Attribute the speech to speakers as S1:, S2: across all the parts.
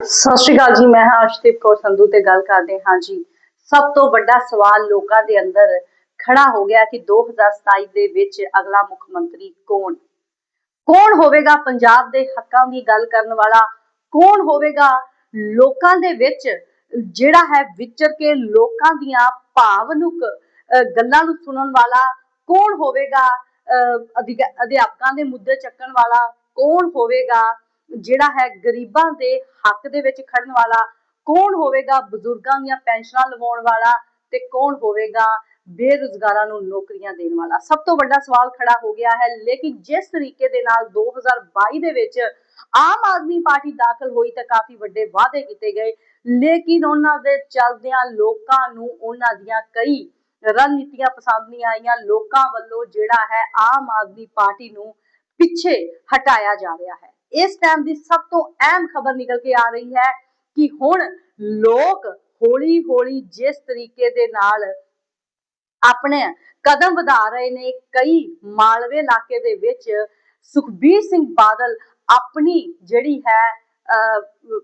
S1: ਸਤਿ ਸ਼੍ਰੀ ਅਕਾਲ ਜੀ ਮੈਂ ਹਾਂ ਅਰਸ਼ਦੀਪ ਕੌਰ ਸੰਧੂ ਤੇ ਗੱਲ ਕਰਦੇ ਹਾਂ ਜੀ। ਸਭ ਤੋਂ ਵੱਡਾ ਸਵਾਲ ਲੋਕਾਂ ਦੇ ਅੰਦਰ ਖੜਾ ਹੋ ਗਿਆ ਕਿ 2027 ਦੇ ਵਿੱਚ ਅਗਲਾ ਮੁੱਖ ਮੰਤਰੀ ਕੌਣ? ਕੌਣ ਹੋਵੇਗਾ ਪੰਜਾਬ ਦੇ ਹੱਕਾਂ ਦੀ ਗੱਲ ਕਰਨ ਵਾਲਾ? ਕੌਣ ਹੋਵੇਗਾ ਲੋਕਾਂ ਦੇ ਵਿੱਚ ਜਿਹੜਾ ਹੈ ਵਿਚਰ ਕੇ ਲੋਕਾਂ ਦੀਆਂ ਭਾਵਨੁਕ ਗੱਲਾਂ ਨੂੰ ਸੁਣਨ ਵਾਲਾ? ਕੌਣ ਹੋਵੇਗਾ ਅਹ, ਅਧਿਕ- ਅਧਿਆਪਕਾਂ ਦੇ ਮੁੱਦੇ ਚੱਕਣ ਵਾਲਾ? ਕੌਣ ਹੋਵੇਗਾ ਜਿਹੜਾ ਹੈ ਗਰੀਬਾਂ ਦੇ ਹੱਕ ਦੇ ਵਿੱਚ ਖੜਨ ਵਾਲਾ ਕੌਣ ਹੋਵੇਗਾ? ਬਜ਼ੁਰਗਾਂ ਦੀਆਂ ਪੈਨਸ਼ਨਾਂ ਲਵਾਉਣ ਵਾਲਾ ਤੇ ਕੌਣ ਹੋਵੇਗਾ? ਬੇਰੁਜ਼ਗਾਰਾਂ ਨੂੰ ਨੌਕਰੀਆਂ ਦੇਣ ਵਾਲਾ। ਸਭ ਤੋਂ ਵੱਡਾ ਸਵਾਲ ਖੜਾ ਹੋ ਗਿਆ ਹੈ, ਲੇਕਿਨ ਜਿਸ ਤਰੀਕੇ ਦੇ ਨਾਲ 2022 ਦੇ ਵਿੱਚ ਆਮ ਆਦਮੀ ਪਾਰਟੀ ਦਾਖਲ ਹੋਈ ਤਾਂ ਕਾਫੀ ਵੱਡੇ ਵਾਅਦੇ ਕੀਤੇ ਗਏ। ਲੇਕਿਨ ਉਹਨਾਂ ਦੇ ਚਲਦਿਆਂ ਲੋਕਾਂ ਨੂੰ ਉਹਨਾਂ ਦੀਆਂ ਕਈ ਰਣਨੀਤੀਆਂ ਪਸੰਦ ਨਹੀਂ ਆਈਆਂ। ਲੋਕਾਂ ਵੱਲੋਂ ਜਿਹੜਾ ਹੈ ਆਮ ਆਦਮੀ ਪਾਰਟੀ ਨੂੰ ਪਿੱਛੇ ਹਟਾਇਆ ਜਾ ਰਿਹਾ ਹੈ। ਇਸ ਟਾਈਮ ਦੀ ਸਭ ਤੋਂ ਅਹਿਮ ਖਬਰ ਨਿਕਲ ਕੇ ਆ ਰਹੀ ਹੈ ਕਿ ਹੁਣ ਲੋਕ ਹੌਲੀ ਹੌਲੀ ਜਿਸ ਤਰੀਕੇ ਦੇ ਨਾਲ ਆਪਣੇ ਕਦਮ ਵਧਾ ਰਹੇ ਨੇ ਕਈ ਮਾਲਵੇ ਇਲਾਕੇ ਦੇ ਵਿੱਚ ਸੁਖਬੀਰ ਸਿੰਘ ਬਾਦਲ ਆਪਣੀ ਜਿਹੜੀ ਹੈ ਅਹ,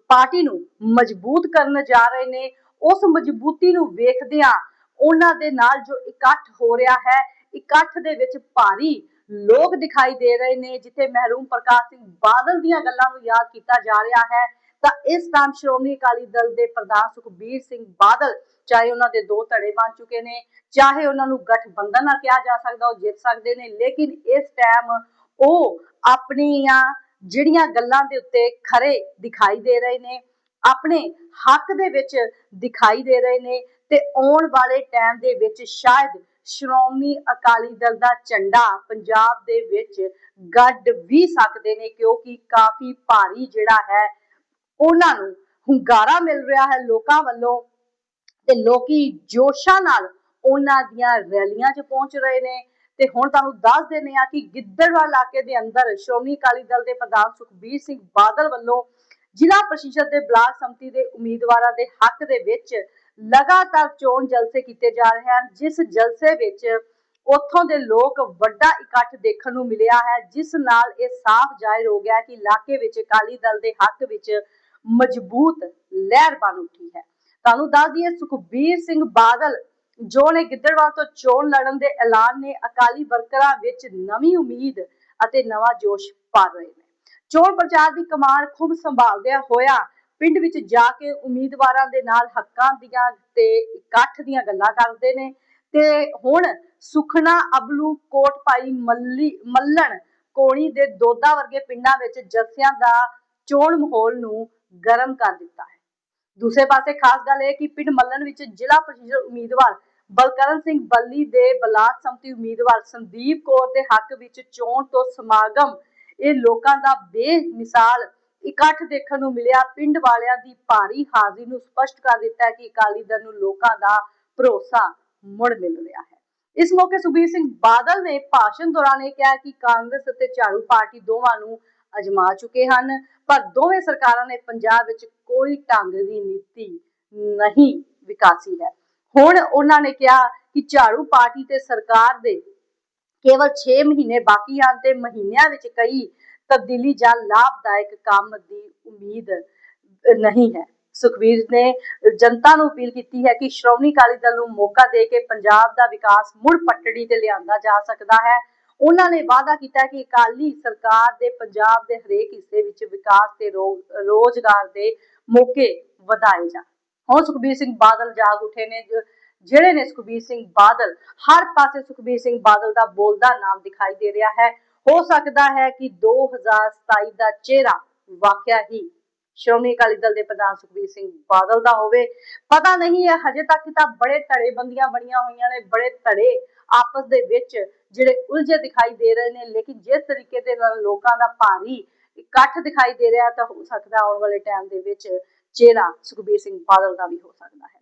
S1: ਪਾਰਟੀ ਨੂੰ ਮਜ਼ਬੂਤ ਕਰਨ ਜਾ ਰਹੇ ਨੇ ਉਸ ਮਜ਼ਬੂਤੀ ਨੂੰ ਵੇਖਦਿਆਂ ਉਹਨਾਂ ਦੇ ਨਾਲ ਜੋ ਇਕੱਠ ਹੋ ਰਿਹਾ ਹੈ ਇਕੱਠ ਦੇ ਵਿੱਚ ਭਾਰੀ ਲੋਕ ਦਿਖਾਈ ਦੇ ਰਹੇ ਨੇ, ਜਿੱਥੇ ਮਹਿਰੂਮ ਪ੍ਰਕਾਸ਼ ਸਿੰਘ ਬਾਦਲ ਦੀਆਂ ਗੱਲਾਂ ਨੂੰ ਯਾਦ ਕੀਤਾ ਜਾ ਰਿਹਾ ਹੈ। ਤਾਂ ਇਸ ਟਾਈਮ ਸ਼੍ਰੋਮਣੀ ਅਕਾਲੀ ਦਲ ਦੇ ਪ੍ਰਧਾਨ ਸੁਖਬੀਰ ਸਿੰਘ ਬਾਦਲ, ਚਾਹੇ ਉਹਨਾਂ ਦੇ ਦੋ ਧੜੇ ਬਣ ਚੁੱਕੇ ਨੇ, ਚਾਹੇ ਉਹਨਾਂ ਨੂੰ ਗਠਬੰਧਨ ਨਾ ਕਿਹਾ ਜਾ ਸਕਦਾ, ਉਹ ਜਿੱਤ ਸਕਦੇ ਨੇ, ਲੇਕਿਨ ਇਸ ਟਾਈਮ ਉਹ ਆਪਣੀਆਂ ਜਿਹੜੀਆਂ ਗੱਲਾਂ ਦੇ ਉੱਤੇ ਖਰੇ ਦਿਖਾਈ ਦੇ ਰਹੇ ਨੇ, ਆਪਣੇ ਹੱਕ ਦੇ ਵਿੱਚ ਦਿਖਾਈ ਦੇ ਰਹੇ ਨੇ, ਤੇ ਆਉਣ ਵਾਲੇ ਟਾਈਮ ਦੇ ਵਿੱਚ ਸ਼ਾਇਦ ਸ਼੍ਰੋਮਣੀ ਅਕਾਲੀ ਦਲ ਦਾ ਝੰਡਾ ਪੰਜਾਬ ਦੇ ਵਿੱਚ ਗੱਡ ਵੀ ਸਕਦੇ ਨੇ, ਕਿਉਂਕਿ ਕਾਫੀ ਭਾਰੀ ਜਿਹੜਾ ਹੈ, ਉਹਨਾਂ ਨੂੰ ਹੁੰਗਾਰਾ ਮਿਲ ਰਿਹਾ ਹੈ ਲੋਕਾਂ ਵੱਲੋਂ ਤੇ ਲੋਕੀ ਜੋਸ਼ਾਂ ਨਾਲ ਉਹਨਾਂ ਦੀਆਂ ਰੈਲੀਆਂ 'ਚ ਪਹੁੰਚ ਰਹੇ ਨੇ। ਤੇ ਹੁਣ ਤੁਹਾਨੂੰ ਦੱਸ ਦਿੰਦੇ ਆ ਕਿ ਗਿੱਦੜਵਾ ਇਲਾਕੇ ਦੇ ਅੰਦਰ ਸ਼੍ਰੋਮਣੀ ਅਕਾਲੀ ਦਲ ਦੇ ਪ੍ਰਧਾਨ ਸੁਖਬੀਰ ਸਿੰਘ ਬਾਦਲ ਵੱਲੋਂ ਜ਼ਿਲ੍ਹਾ ਪ੍ਰਸ਼ਦ ਦੇ ਬਲਾਕ ਸੰਮਤੀ ਦੇ ਉਮੀਦਵਾਰਾਂ ਦੇ ਹੱਕ ਦੇ ਵਿੱਚ ਲਗਾਤਾਰ ਚੋਣ ਜਲਸੇ ਕੀਤੇ ਜਾ ਰਹੇ ਹਨ, ਜਿਸ ਜਲਸੇ ਵਿੱਚ ਉੱਥੋਂ ਦੇ ਲੋਕ ਵੱਡਾ ਇਕੱਠ ਦੇਖਣ ਨੂੰ ਮਿਲਿਆ ਹੈ, ਜਿਸ ਨਾਲ ਇਹ ਸਾਫ਼ ਜ਼ਾਹਿਰ ਹੋ ਗਿਆ ਕਿ ਇਲਾਕੇ ਵਿੱਚ ਅਕਾਲੀ ਦਲ ਦੇ ਹੱਕ ਵਿੱਚ ਮਜ਼ਬੂਤ ਲਹਿਰ ਬਣ ਉੱਠੀ ਹੈ। ਤੁਹਾਨੂੰ ਦੱਸ ਦਈਏ, ਸੁਖਬੀਰ ਸਿੰਘ ਬਾਦਲ ਜੋ ਨੇ ਗਿੱਦੜਵਾਲ ਤੋਂ ਚੋਣ ਲੜਨ ਦੇ ਐਲਾਨ ਨੇ, ਅਕਾਲੀ ਵਰਕਰਾਂ ਵਿੱਚ ਨਵੀਂ ਉਮੀਦ ਅਤੇ ਨਵਾਂ ਜੋਸ਼ ਪਾ ਰਹੇ ਨੇ। ਚੋਣ ਪ੍ਰਚਾਰ ਦੀ ਕਮਾਨ ਖੁਦ ਸੰਭਾਲਦਿਆਂ ਹੋਇਆ ਪਿੰਡ ਵਿੱਚ ਜਾ ਕੇ ਉਮੀਦਵਾਰਾਂ ਦੇ ਨਾਲ ਹੱਕਾਂ ਦੀਆਂ ਤੇ ਇਕੱਠ ਦੀਆਂ ਗੱਲਾਂ ਕਰਦੇ ਨੇ। ਤੇ ਹੁਣ ਸੁਖਣਾ ਅਬਲੂ ਕੋਟ ਪਾਈ ਮੱਲੀ, ਮੱਲਣ ਕੋਣੀ ਦੇ ਦੋਦਾ ਵਰਗੇ ਪਿੰਡਾਂ ਵਿੱਚ ਜੱਸਿਆਂ ਦਾ ਚੋਣ ਮਾਹੌਲ ਨੂੰ ਗਰਮ ਕਰ ਦਿੱਤਾ ਹੈ। ਦੂਸਰੇ ਪਾਸੇ ਖਾਸ ਗੱਲ ਇਹ ਕਿ ਪਿੰਡ ਮੱਲਣ ਵਿੱਚ ਜ਼ਿਲ੍ਹਾ ਪ੍ਰੀਸ਼ਦ ਉਮੀਦਵਾਰ ਬਲਕਰਨ ਸਿੰਘ ਬੱਲੀ ਦੇ ਬਲਾਕ ਸੰਮਤੀ ਉਮੀਦਵਾਰ ਸੰਦੀਪ ਕੌਰ ਦੇ ਹੱਕ ਵਿੱਚ ਚੋਣ ਤੋਂ ਸਮਾਗਮ ਇਹ ਲੋਕਾਂ ਦਾ ਬੇਮਿਸਾਲ ਇਕੱਠ ਦੇਖਣ ਨੂੰ ਮਿਲਿਆ। ਪਿੰਡ ਵਾਲਿਆਂ ਦੀ ਭਾਰੀ ਹਾਜ਼ਰੀ ਨੂੰ ਸਪਸ਼ਟ ਕਰ ਦਿੱਤਾ ਕਿ ਅਕਾਲੀ ਦਲ ਨੂੰ ਲੋਕਾਂ ਦਾ ਭਰੋਸਾ ਮੁੜ ਮਿਲ ਰਿਹਾ ਹੈ। ਇਸ ਮੌਕੇ ਸੁਖਬੀਰ ਸਿੰਘ ਬਾਦਲ ਨੇ ਭਾਸ਼ਣ ਦੌਰਾਨ ਇਹ ਕਿਹਾ ਕਿ ਕਾਂਗਰਸ ਅਤੇ ਝਾੜੂ ਪਾਰਟੀ ਦੋਵਾਂ ਨੂੰ ਅਜਮਾ ਚੁੱਕੇ ਹਨ, ਪਰ ਦੋਵੇਂ ਸਰਕਾਰਾਂ ਨੇ ਪੰਜਾਬ ਵਿੱਚ ਕੋਈ ਢੰਗ ਦੀ ਨੀਤੀ ਨਹੀਂ ਵਿਕਾਸੀ ਹੈ। ਹੁਣ ਉਹਨਾਂ ਨੇ ਕਿਹਾ ਕਿ ਝਾੜੂ ਪਾਰਟੀ ਤੇ ਸਰਕਾਰ ਦੇ ਕੇਵਲ 6 ਮਹੀਨੇ ਬਾਕੀ ਹਨ ਤੇ ਮਹੀਨਿਆਂ ਵਿੱਚ ਕਈ ਤਬਦੀਲੀ ਜਾਂ ਲਾਭਦਾਇਕ ਕੰਮ ਦੀ ਉਮੀਦ ਨਹੀਂ ਹੈ। ਸੁਖਵੀਰ ਨੇ ਜਨਤਾ ਨੂੰ ਅਪੀਲ ਕੀਤੀ ਹੈ ਕਿ ਸ਼੍ਰੋਮਣੀ ਅਕਾਲੀ ਦਲ ਨੂੰ ਮੌਕਾ ਦੇ ਕੇ ਪੰਜਾਬ ਦਾ ਵਿਕਾਸ ਮੁੜ ਪਟੜੀ ਤੇ ਲਿਆਂਦਾ ਜਾ ਸਕਦਾ ਹੈ। ਉਹਨਾਂ ਨੇ ਵਾਅਦਾ ਕੀਤਾ ਕਿ ਅਕਾਲੀ ਸਰਕਾਰ ਦੇ ਪੰਜਾਬ ਦੇ ਹਰੇਕ ਹਿੱਸੇ ਵਿੱਚ ਵਿਕਾਸ ਤੇ ਰੋ- ਰੋਜ਼ਗਾਰ ਦੇ ਮੌਕੇ ਵਧਾਏ ਜਾਣ। ਹੁਣ ਸੁਖਬੀਰ ਸਿੰਘ ਬਾਦਲ ਜਾਗ ਉਠੇ ਨੇ ਜਿਹੜੇ ਨੇ ਸੁਖਬੀਰ ਸਿੰਘ ਬਾਦਲ, ਹਰ ਪਾਸੇ ਸੁਖਬੀਰ ਸਿੰਘ ਬਾਦਲ ਦਾ ਬੋਲਦਾ ਨਾਮ ਦਿਖਾਈ ਦੇ ਰਿਹਾ ਹੈ। ਹੋ ਸਕਦਾ ਹੈ ਕਿ 2027 ਦਾ ਚਿਹਰਾ ਵਾਕਿਆ ਹੀ ਸ਼੍ਰੋਮਣੀ ਅਕਾਲੀ ਦਲ ਦੇ ਪ੍ਰਧਾਨ ਸੁਖਬੀਰ ਸਿੰਘ ਬਾਦਲ ਦਾ ਹੋਵੇ। ਪਤਾ ਨਹੀਂ ਹੈ, ਹਜੇ ਤੱਕ ਤਾਂ ਬੜੇ ਧੜੇ ਬੰਦੀਆਂ ਬਣੀਆਂ ਹੋਈਆਂ ਨੇ, ਬੜੇ ਧੜੇ ਆਪਸ ਦੇ ਵਿੱਚ ਜਿਹੜੇ ਉਲਝੇ ਦਿਖਾਈ ਦੇ ਰਹੇ ਨੇ। ਲੇਕਿਨ ਜਿਸ ਤਰੀਕੇ ਦੇ ਨਾਲ ਲੋਕਾਂ ਦਾ ਭਾਰੀ ਇਕੱਠ ਦਿਖਾਈ ਦੇ ਰਿਹਾ, ਤਾਂ ਹੋ ਸਕਦਾ ਆਉਣ ਵਾਲੇ ਟਾਈਮ ਦੇ ਵਿੱਚ ਚਿਹਰਾ ਸੁਖਬੀਰ ਸਿੰਘ ਬਾਦਲ ਦਾ ਵੀ ਹੋ ਸਕਦਾ ਹੈ।